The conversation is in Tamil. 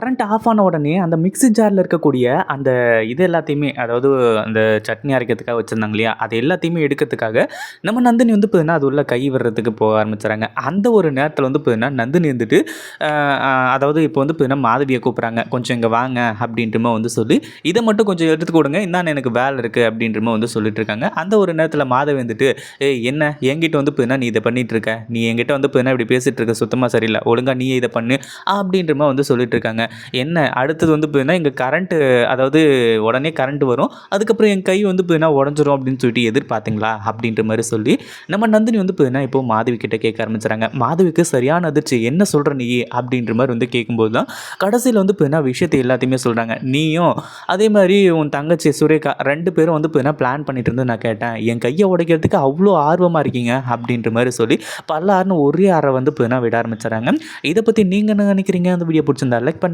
கரண்ட் ஆஃப் ஆன உடனே அந்த மிக்ஸி ஜாரில் இருக்கக்கூடிய அந்த இது எல்லாத்தையுமே அதாவது அந்த சட்னி அரைக்கிறதுக்காக வச்சுருந்தாங்க இல்லையா? அது எல்லாத்தையுமே எடுக்கிறதுக்காக நம்ம நந்தினி வந்து பார்த்தீங்கன்னா அது உள்ள கை விடுறதுக்கு போக ஆரம்பிச்சுறாங்க அந்த ஒரு நேரத்தில் வந்து பார்த்தீங்கன்னா நந்தினி வந்துட்டு அதாவது இப்போ வந்து பார்த்தீங்கன்னா மாதவியை கூப்பிட்றாங்க. கொஞ்சம் இங்கே வாங்க அப்படின்றமா வந்து சொல்லி இதை மட்டும் கொஞ்சம் எடுத்து கொடுங்க. இந்தான் எனக்கு வேலை இருக்குது அப்படின்றமா வந்து சொல்லிட்டு இருக்காங்க. அந்த ஒரு நேரத்தில் மாதவி வந்துட்டு ஏ என்ன? என்கிட்ட வந்து பார்த்தீங்கன்னா நீ இதை பண்ணிகிட்டு இருக்க. நீ என்கிட்ட வந்து பார்த்தீங்கன்னா இப்படி பேசிகிட்டு இருக்க சுத்தமாக சரியில்லை. ஒழுங்காக நீ இதை பண்ணு அப்படின்றமா வந்து சொல்லிட்டு இருக்காங்க. என்ன அடுத்தது வந்து பார்த்தீங்கன்னா இங்கே கரண்ட்டு அதாவது உடனே கரண்ட் வரும். அதுக்கப்புறம் என் கை வந்து பார்த்தீங்கன்னா உடஞ்சிரும் அப்படின்னு சொல்லிட்டு எதிர்பார்த்தீங்களா? அப்படின்ற மாதிரி சொல்லி நம்ம நந்தினி வந்து பார்த்தீங்கன்னா இப்போ மாதவி கிட்ட கேட்க ஆரம்பிச்சுறாங்க. மாதவிக்கு சரியான அதிர்ச்சி என்ன சொல்கிற நீ? அப்படின்ற மாதிரி வந்து கேட்கும்போது தான் கடைசியில் வந்து பார்த்தீங்கன்னா விஷயத்தை எல்லாத்தையுமே சொல்கிறாங்க நீயும் அதே மாதிரி உன் தங்கச்சி சுரேகா ரெண்டு பேரும் வந்து பார்த்தீங்கன்னா பிளான் பண்ணிட்டு இருந்து நான் கேட்டேன். என் கையை உடைக்கிறதுக்கு அவ்வளோ ஆர்வமாக இருக்கீங்க? அப்படின்ற மாதிரி சொல்லி பல்லாருன்னு ஒரே அறை வந்து பார்த்தீங்கன்னா விட ஆரம்பிச்சுறாங்க. இதை பற்றி நீங்கள் என்ன நினைக்கிறீங்க? அந்த வீடியோ பிடிச்சிருந்தா லைக்